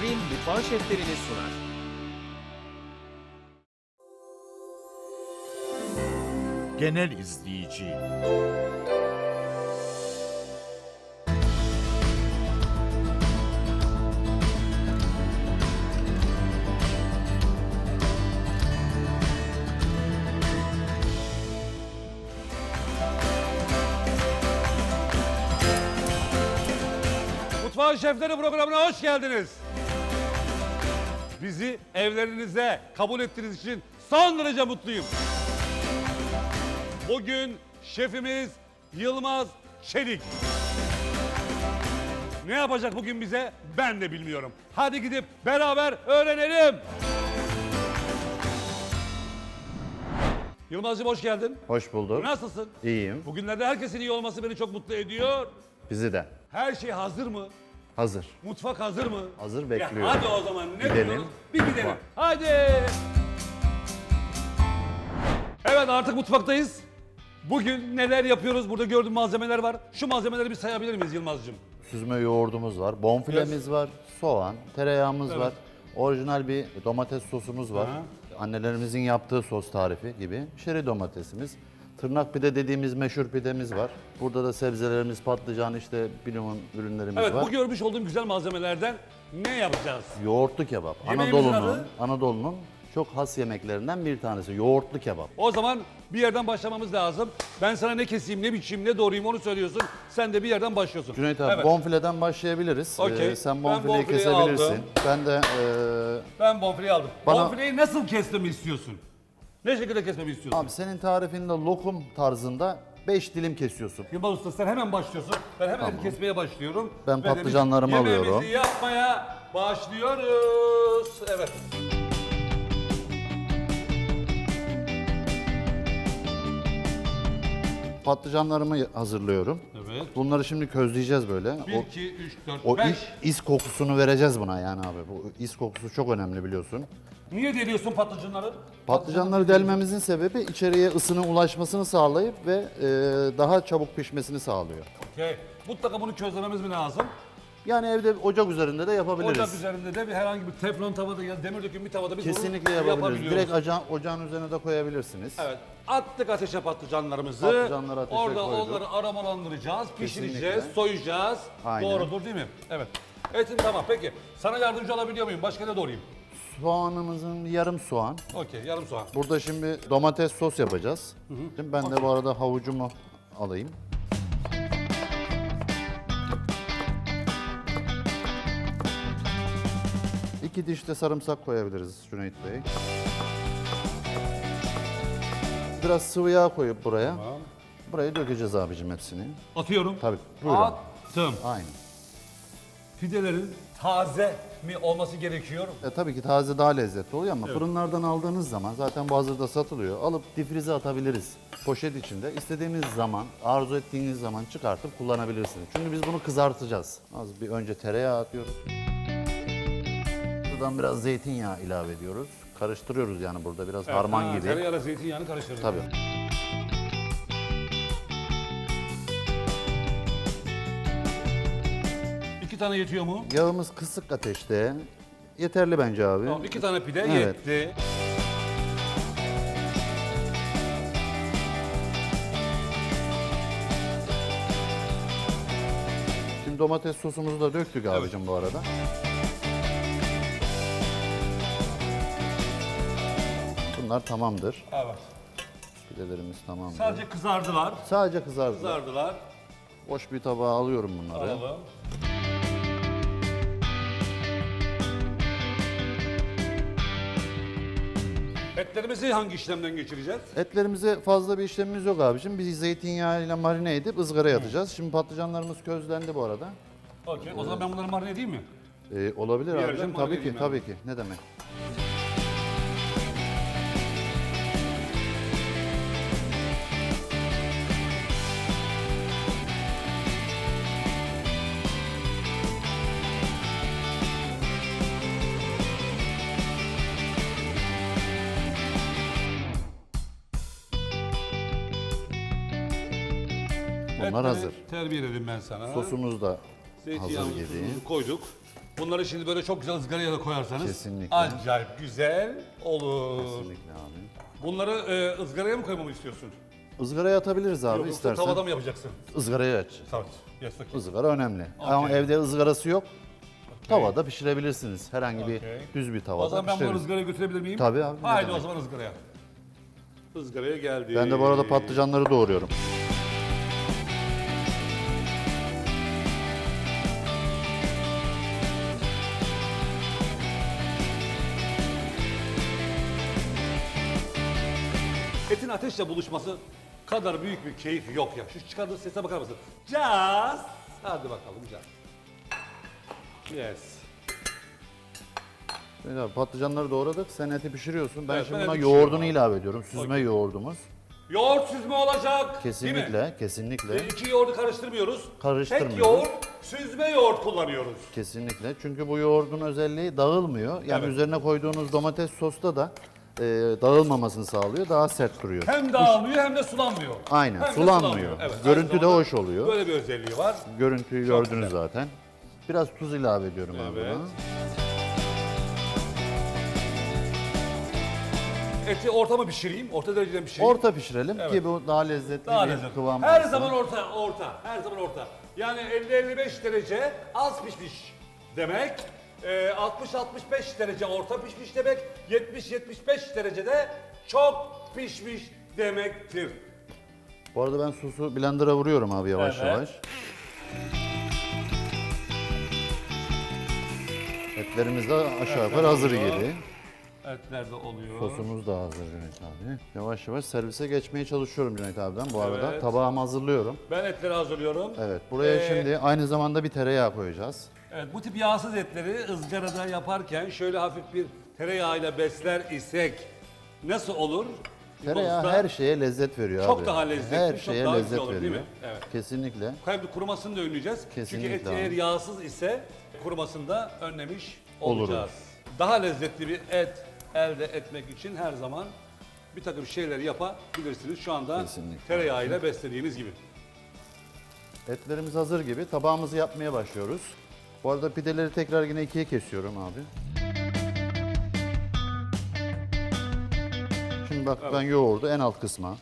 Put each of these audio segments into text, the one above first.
Vitrin mutfağın şeflerini sunar. Genel izleyici. Mutfağın Şefleri programına hoş geldiniz. Bizi evlerinize kabul ettiğiniz için son derece mutluyum. Bugün şefimiz Yılmaz Çelik. Ne yapacak bugün bize ben de bilmiyorum. Hadi gidip beraber öğrenelim. Yılmaz'cığım hoş geldin. Hoş bulduk. Nasılsın? İyiyim. Bugünlerde herkesin iyi olması beni çok mutlu ediyor. Bizi de. Her şey hazır mı? Hazır. Mutfak hazır mı? Hazır Ya bekliyor. hadi o zaman ne Gidelim. duruyoruz? Bir gidelim. Hadi. Evet artık mutfaktayız. Bugün neler yapıyoruz? Burada gördüğüm malzemeler var. Şu malzemeleri bir sayabilir miyiz Yılmaz'cığım? Süzme yoğurdumuz var, bonfilemiz var, soğan, tereyağımız var. Orijinal bir domates sosumuz var. Aha. Annelerimizin yaptığı sos tarifi gibi. Şeri domatesimiz. Tırnak pide dediğimiz meşhur pidemiz var. Burada da sebzelerimiz, patlıcan işte bilimun ürünlerimiz Evet var. bu görmüş olduğum güzel malzemelerden ne yapacağız? Yoğurtlu kebap. Yemeğimizin Anadolu'nun, adı? Anadolu'nun çok has yemeklerinden bir tanesi. Yoğurtlu kebap. O zaman bir yerden başlamamız lazım. Ben sana ne keseyim, ne biçeyim, ne doğrayayım onu söylüyorsun. Sen de bir yerden başlıyorsun. Cüneyt abi Evet. bonfileden başlayabiliriz. Okey. Ee, sen Ben bonfileyi bonfileyi kesebilirsin. aldım. Ben de ee, Ben bonfileyi aldım. Bana- Bonfileyi nasıl kesmemi istiyorsun? Ne şekilde kesmemi istiyorsun? Abi senin tarifinde lokum tarzında 5 dilim kesiyorsun. Yılmaz Usta sen hemen başlıyorsun. Ben hemen eti kesmeye başlıyorum. Ben Ve patlıcanlarımı yemeğimizi alıyorum. yapmaya başlıyoruz. Evet. Patlıcanlarımı hazırlıyorum. Evet. Bunları şimdi közleyeceğiz böyle. 1, O, 2, 3, 4, o 5. is, is kokusunu vereceğiz buna yani abi. Bu is kokusu çok önemli biliyorsun. Niye deliyorsun patlıcanları? Patlıcanları delmemizin sebebi içeriye ısının ulaşmasını sağlayıp ve e, daha çabuk pişmesini sağlıyor. Okey. Mutlaka bunu közlememiz mi lazım? Yani evde ocak üzerinde de yapabiliriz. Ocak üzerinde de bir herhangi bir teflon tavada ya demir döküm bir tavada biz bunu Kesinlikle yapabiliriz. Direkt ocağın, ocağın üzerine de koyabilirsiniz. Evet. Attık ateşe patlıcanlarımızı. Patlıcanları ateşe Orada koyduk. onları aromalandıracağız, pişireceğiz, Kesinlikle. soyacağız. Aynen. Doğrudur değil mi? Evet. Etin tamam peki. Sana yardımcı olabiliyor muyum? Başka ne doğrayayım? Soğanımızın yarım soğan. Okey yarım soğan. Burada şimdi domates sos yapacağız. Şimdi ben de bu arada havucumu alayım. İki diş de sarımsak koyabiliriz Cüneyt Bey. Biraz sıvı yağ koyup buraya. Buraya dökeceğiz abicim hepsini. Atıyorum. Tabii, buyurun. Attım. Aynen. Pidelerin taze mi olması gerekiyor? E, tabii ki taze daha lezzetli oluyor ama fırınlardan aldığınız zaman zaten bu hazırda satılıyor. Alıp difrize atabiliriz. Poşet içinde. istediğiniz zaman, arzu ettiğiniz zaman çıkartıp kullanabilirsiniz. Çünkü biz bunu kızartacağız. Az bir önce tereyağı atıyoruz. Buradan biraz zeytinyağı ilave ediyoruz. Karıştırıyoruz yani burada biraz harman Ha, gibi. Tereyağıyla zeytinyağını karıştırıyoruz. Tabii. Tane yetiyor mu? Yağımız kısık ateşte. Yeterli bence abi. Tamam, iki tane pide Evet. yetti. Şimdi domates sosumuzu da döktük abicim bu arada. Bunlar tamamdır. Evet. Pidelerimiz tamamdır. Sadece kızardılar. Sadece kızardı. Kızardılar. Boş bir tabağa alıyorum bunları. Alalım. Etlerimizi hangi işlemden geçireceğiz? Etlerimize fazla bir işlemimiz yok abicim. Biz zeytinyağıyla marine edip ızgaraya atacağız. Şimdi patlıcanlarımız közlendi bu arada. Okey. O zaman ben bunları marine edeyim mi? Ee, olabilir yerden abicim. Tabii ki, tabii ki. Ne demek? Bunlar hazır. Terbiyeledim ben sana. Sosumuz da hazır gibi. tuzumuzu koyduk. Bunları şimdi böyle çok güzel ızgaraya da koyarsanız Kesinlikle. acayip güzel olur. Kesinlikle abi. Bunları e, ızgaraya mı koymamı istiyorsun? Izgaraya atabiliriz abi Yoksa istersen. tavada mı yapacaksın? Izgaraya aç. Tamam. Yes, okay. Izgara önemli. Ama evde ızgarası yok. Tavada pişirebilirsiniz. Herhangi bir Okey. düz bir O tavada zaman ben bunları pişirebilirsiniz. ızgaraya götürebilir miyim? Tabii abi, ne Haydi o demek. zaman ızgaraya. Izgaraya geldi. Ben de bu arada patlıcanları doğruyorum. Ateşle buluşması kadar büyük bir keyif yok ya. Şu çıkardığı sese bakar mısın? Caz. Hadi bakalım caz. Yes. Evet abi, patlıcanları doğradık. Sen eti pişiriyorsun. Ben Evet, şimdi ben buna eti pişiriyorum yoğurdunu abi. ilave ediyorum. Süzme Okey. yoğurdumuz. Yoğurt süzme olacak. Değil mi? Kesinlikle, kesinlikle. E, İki yoğurdu karıştırmıyoruz. Karıştırmıyoruz. Tek yoğurt, süzme yoğurt kullanıyoruz. Kesinlikle. Çünkü bu yoğurdun özelliği dağılmıyor. Yani Evet. üzerine koyduğunuz domates sosta da e, dağılmamasını sağlıyor. Daha sert duruyor. Hem dağılmıyor hem de sulanmıyor. Aynen, Hem de sulanmıyor. Evet, Görüntü aynı de zamanda hoş oluyor. Böyle bir özelliği var. Görüntüyü Çok gördünüz güzel. zaten. Biraz tuz ilave ediyorum abi Evet. buna. Eti orta mı pişireyim? Orta derecede mi pişireyim? Orta pişirelim Evet. ki bu daha lezzetli Daha bir lezzetli. kıvam Her alsın. zaman orta, orta. Her zaman orta. Yani 50-55 derece az pişmiş demek. Ee, 60-65 derece orta pişmiş demek. 70-75 derecede çok pişmiş demektir. Bu arada ben sosu blender'a vuruyorum abi yavaş Evet. yavaş. Etlerimiz de aşağı yukarı hazır gibi. Etler de oluyor. Sosumuz da hazır Cüneyt abi. Yavaş yavaş servise geçmeye çalışıyorum Cüneyt abiden. Bu arada Evet. tabağımı hazırlıyorum. Ben etleri hazırlıyorum. Evet buraya Ee, şimdi aynı zamanda bir tereyağı koyacağız. Evet, bu tip yağsız etleri ızgarada yaparken şöyle hafif bir tereyağıyla besler isek nasıl olur? Tereyağı her şeye lezzet veriyor Çok abi. daha lezzetli, Her çok şeye daha güzel lezzet olur, değil veriyor. mi? Evet. Kesinlikle. De kurumasını da önleyeceğiz. Çünkü Kesinlikle et abi. eğer yağsız ise kurumasını da önlemiş Oluruz. olacağız. Daha lezzetli bir et elde etmek için her zaman bir takım şeyleri yapabilirsiniz. Şu anda Kesinlikle. tereyağıyla beslediğiniz gibi. Etlerimiz hazır gibi. Tabağımızı yapmaya başlıyoruz. Bu arada pideleri tekrar yine ikiye kesiyorum abi. Şimdi bak ben yoğurdu en alt kısma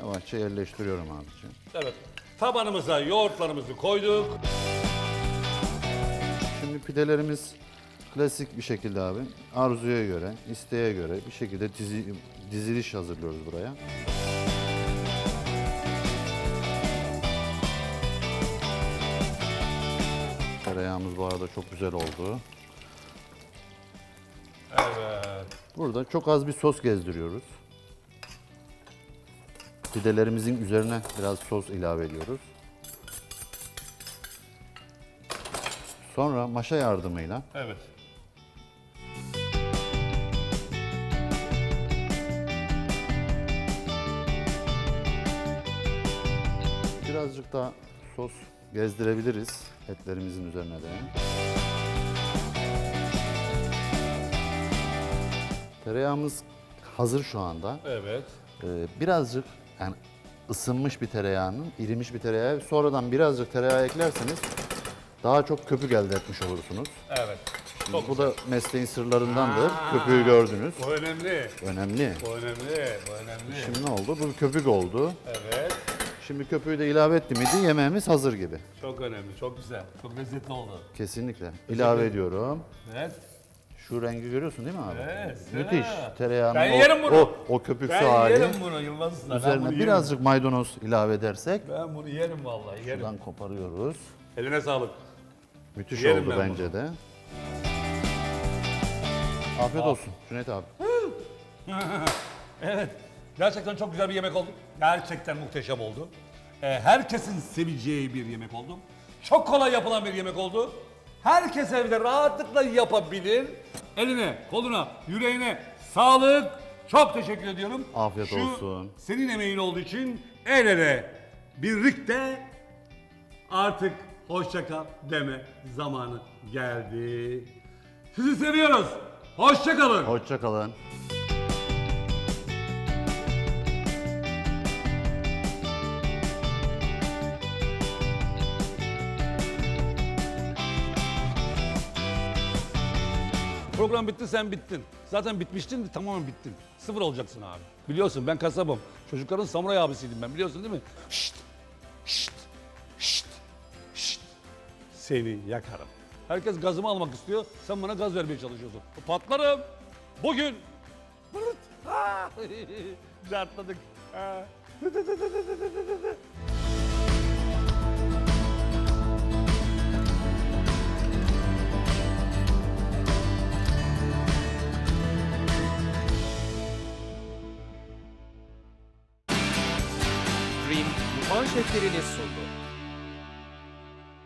yavaşça yerleştiriyorum abiciğim. Evet. Tabanımıza yoğurtlarımızı koyduk. Şimdi pidelerimiz klasik bir şekilde abi arzuya göre, isteğe göre bir şekilde dizi, diziliş hazırlıyoruz buraya. Tereyağımız bu arada çok güzel oldu. Evet. Burada çok az bir sos gezdiriyoruz. Pidelerimizin üzerine biraz sos ilave ediyoruz. Sonra maşa yardımıyla Evet. birazcık da sos gezdirebiliriz etlerimizin üzerine de. Tereyağımız hazır şu anda. Evet. Ee, birazcık yani ısınmış bir tereyağının, irimiş bir tereyağı sonradan birazcık tereyağı eklerseniz daha çok köpük elde etmiş olursunuz. Evet. Şimdi bu da mesleğin sırlarındandır. Köpüğü gördünüz. Bu önemli. Önemli. Bu önemli. Bu önemli. Şimdi ne oldu? Bu köpük oldu. Evet. Şimdi köpüğü de ilave etti miydi yemeğimiz hazır gibi. Çok önemli. Çok güzel. Çok lezzetli oldu. Kesinlikle. İlave ediyorum. Evet. Şu rengi görüyorsun değil mi abi? Evet, Müthiş. Tereyağının Ben o, yerim bunu. o, o köpüksü Ben hali. yerim bunu Yılmaz Usta. Ben bunu Üzerine yerim. birazcık maydanoz ilave edersek Ben bunu yerim vallahi yerim. buradan koparıyoruz. Eline sağlık. Müthiş Yerim oldu ben bence de. Afiyet olsun Cüneyt abi. Evet. Gerçekten çok güzel bir yemek oldu. Gerçekten muhteşem oldu. Ee, herkesin seveceği bir yemek oldu. Çok kolay yapılan bir yemek oldu. Herkes evde rahatlıkla yapabilir. Eline, koluna, yüreğine sağlık. Çok teşekkür ediyorum. Afiyet Şu olsun. Senin emeğin olduğu için el ele birlikte artık hoşça kal deme zamanı geldi. Sizi seviyoruz. Hoşça kalın. Hoşça kalın. Program bitti sen bittin. Zaten bitmiştin tamamen bittin. Sıfır olacaksın abi. Biliyorsun ben kasabım. Çocukların samuray abisiydim ben biliyorsun değil mi? Şşt, şşt, şşt, şşt. Seni yakarım. Herkes gazımı almak istiyor. Sen bana gaz vermeye çalışıyorsun. Patlarım. Bugün. Bırt. Ah! Kirili sundu.